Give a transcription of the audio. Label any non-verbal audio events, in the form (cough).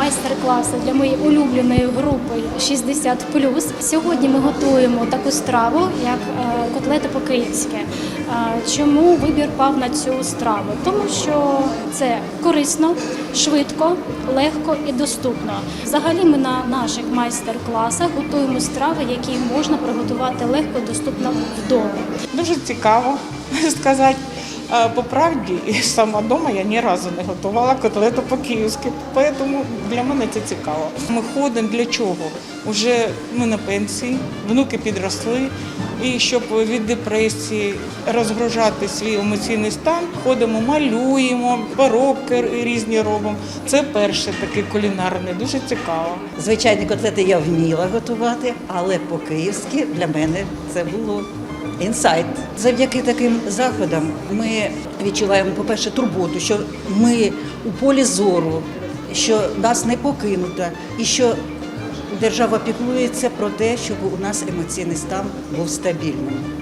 майстер-класи для моєї улюбленої групи 60 Сьогодні ми готуємо таку страву, як е, котлети по-київськи. Е, Чому вибір пав на цю страву? Тому що це корисно, швидко, легко і доступно. Взагалі, ми на наших майстер-класах готуємо страви, які можна приготувати легко доступно вдома. Дуже цікаво (laughs) сказати. По правді, і сама вдома я ні разу не готувала котлету по-київськи, тому для мене це цікаво. Ми ходимо для чого? Уже ми на пенсії, внуки підросли, і щоб від депресії розгружати свій емоційний стан, ходимо, малюємо, поробки різні робимо. Це перше таке кулінарне, дуже цікаво. Звичайні котлети я вміла готувати, але по-київськи для мене це було інсайт. Завдяки таким заходам ми відчуваємо, по-перше, турботу, що ми у полі зору, що нас не покинуто, і що держава піклується про те, щоб у нас емоційний стан був стабільним.